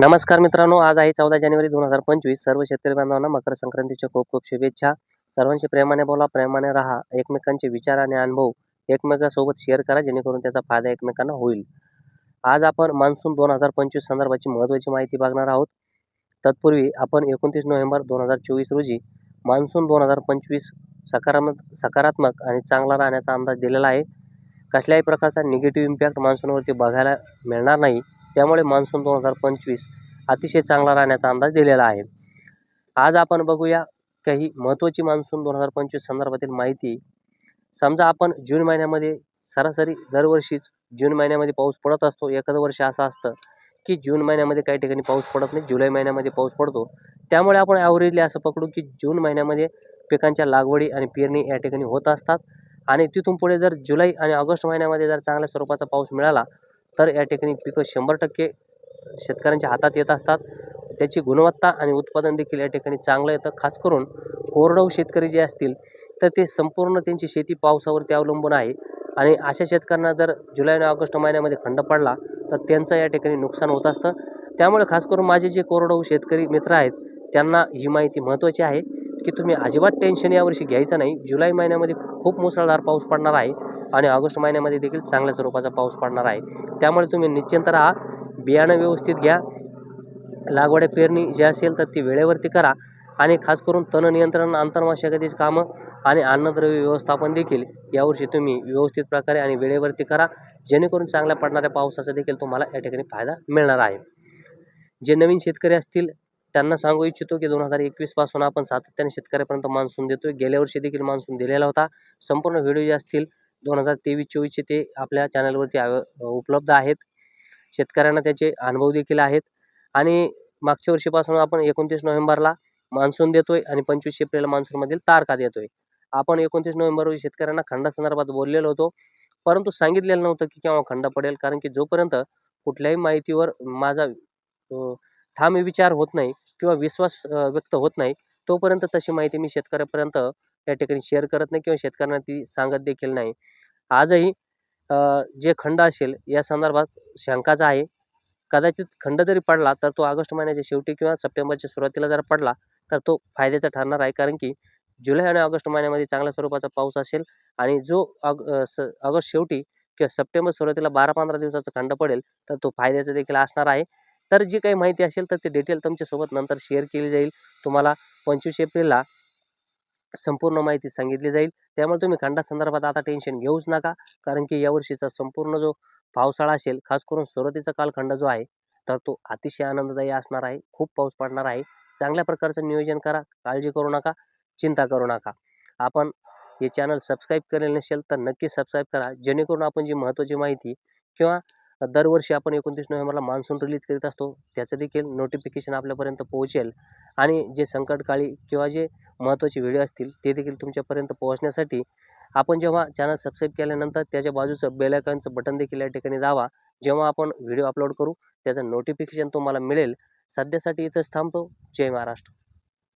नमस्कार मित्रांनो आज आहे चौदा जानेवारी दोन हजार पंचवीस. सर्व शेतकरी बांधवांना मकर संक्रांतीच्या खूप खूप शुभेच्छा. सर्वांशी प्रेमाने बोला प्रेमाने राहा. एकमेकांचे विचार आणि अनुभव एकमेकांसोबत शेअर करा जेणेकरून त्याचा फायदा एकमेकांना होईल. आज आपण मान्सून दोन हजार पंचवीस संदर्भाची महत्त्वाची माहिती बघणार आहोत. तत्पूर्वी आपण एकोणतीस नोव्हेंबर दोन हजार चोवीस रोजी मान्सून दोन हजार पंचवीस सकारात्मक सकारात्मक आणि चांगला राहण्याचा अंदाज दिलेला आहे. कसल्याही प्रकारचा निगेटिव्ह इम्पॅक्ट मान्सूनवरती बघायला मिळणार नाही. त्यामुळे मान्सून दोन हजार पंचवीस अतिशय चांगला राहण्याचा अंदाज दिलेला आहे. आज आपण बघूया काही महत्त्वाची मान्सून दोन हजार पंचवीस संदर्भातील माहिती. समजा आपण जून महिन्यामध्ये सरासरी दरवर्षीच जून महिन्यामध्ये पाऊस पडत असतो. एखादं वर्ष असं असतं की जून महिन्यामध्ये काही ठिकाणी पाऊस पडत नाही जुलै महिन्यामध्ये पाऊस पडतो. त्यामुळे आपण ॲव्हरेजली असं पकडू की जून महिन्यामध्ये पिकांच्या लागवडी आणि पेरणी या ठिकाणी होत असतात. आणि तिथून पुढे जर जुलै आणि ऑगस्ट महिन्यामध्ये जर चांगल्या स्वरूपाचा पाऊस मिळाला तर या ठिकाणी पिकं शंभर टक्के शेतकऱ्यांच्या हातात येत असतात. त्याची गुणवत्ता आणि उत्पादन देखील या ठिकाणी चांगलं येतं. खास करून कोरडवाहू शेतकरी जे असतील तर ते संपूर्ण त्यांची शेती पावसावरती अवलंबून आहे. आणि अशा शेतकऱ्यांना जर जुलै आणि ऑगस्ट महिन्यामध्ये खंड पडला तर त्यांचं या ठिकाणी नुकसान होत असतं. त्यामुळे खास करून माझे जे कोरडवाहू शेतकरी मित्र आहेत त्यांना ही माहिती महत्त्वाची आहे की तुम्ही अजिबात टेन्शन यावर्षी घ्यायचं नाही. जुलै महिन्यामध्ये खूप मुसळधार पाऊस पडणार आहे. आणि ऑगस्ट महिन्यामध्ये देखील चांगल्या स्वरूपाचा पाऊस पडणार आहे. त्यामुळे तुम्ही निश्चिंत राहा बियाणं व्यवस्थित घ्या लागवड पेरणी जी असेल तर ती वेळेवरती करा आणि खास करून तण नियंत्रण आंतरमशागतीची कामं आणि अन्नद्रव्य व्यवस्थापन देखील यावर्षी तुम्ही व्यवस्थित प्रकारे आणि वेळेवरती करा जेणेकरून चांगल्या पडणाऱ्या पावसाचा देखील तुम्हाला या ठिकाणी फायदा मिळणार आहे. जे नवीन शेतकरी असतील त्यांना सांगू इच्छितो की दोन हजार एकवीसपासून आपण सातत्याने शेतकऱ्यापर्यंत मान्सून देतोय. गेल्या वर्षी देखील मान्सून दिलेला होता. संपूर्ण व्हिडिओ जे असतील दोन हजार तेवीस चोवीसचे ते आपल्या चॅनलवरती अव उपलब्ध आहेत. शेतकऱ्यांना त्याचे अनुभव देखील आहेत. आणि मागच्या वर्षीपासून आपण एकोणतीस नोव्हेंबरला मान्सून देतोय आणि पंचवीस एप्रिल मान्सूनमधील तारखा देतोय. आपण एकोणतीस नोव्हेंबर रोजी शेतकऱ्यांना खंडासंदर्भात बोललेलो होतो. परंतु सांगितलेलं नव्हतं की केव्हा खंड पडेल कारण की जोपर्यंत कुठल्याही माहितीवर माझा ठाम विचार होत नाही किंवा विश्वास व्यक्त होत नाही तोपर्यंत तशी माहिती मी शेतकऱ्यापर्यंत या ठिकाणी शेअर करत नाही किंवा शेतकऱ्यांना ती सांगत देखील नाही. आजही जे खंड असेल या संदर्भात शंकाचा आहे. कदाचित खंड जरी पडला तर तो ऑगस्ट महिन्याच्या शेवटी किंवा सप्टेंबरच्या सुरुवातीला जर पडला तर तो फायद्याचा ठरणार आहे. कारण की जुलै आणि ऑगस्ट महिन्यामध्ये चांगल्या स्वरूपाचा पाऊस असेल आणि जो ऑग स ऑगस्ट शेवटी किंवा सप्टेंबर सुरुवातीला बारा पंधरा दिवसाचा खंड पडेल तर तो फायद्याचा देखील असणार आहे. तर जी काही माहिती असेल तर ते डिटेल तुमच्यासोबत नंतर शेअर केली जाईल. तुम्हाला पंचवीस एप्रिलला संपूर्ण माहिती सांगितली जाईल. त्यामुळे तुम्ही खंडासंदर्भात आता टेन्शन घेऊच नका. कारण की यावर्षीचा संपूर्ण जो पावसाळा असेल खास करून सुरुवातीचा कालखंड जो आहे तर तो अतिशय आनंददायी असणार आहे. खूप पाऊस पडणार आहे. चांगल्या प्रकारचं नियोजन करा. काळजी करू नका. चिंता करू नका. आपण हे चॅनल सबस्क्राईब केलेलं नसेल तर नक्की सबस्क्राईब करा. जेणेकरून आपण जी महत्त्वाची माहिती किंवा दरवर्षी आपण एकोणतीस नोव्हेंबरला मान्सून रिलीज करीत असतो. त्याचं देखील नोटिफिकेशन आपल्यापर्यंत पोहोचेल. आणि जे संकटकाळी किंवा जे महत्त्वाचे व्हिडिओ असतील ते देखील तुमच्यापर्यंत पोहोचण्यासाठी आपण जेव्हा चॅनल सबस्क्राईब केल्यानंतर त्याच्या बाजूचं बेलायकॉनचं बटन देखील या ठिकाणी दावा जेव्हा आपण व्हिडिओ अपलोड करू त्याचं नोटिफिकेशन तुम्हाला मिळेल. सध्यासाठी इथंच थांबतो. जय महाराष्ट्र.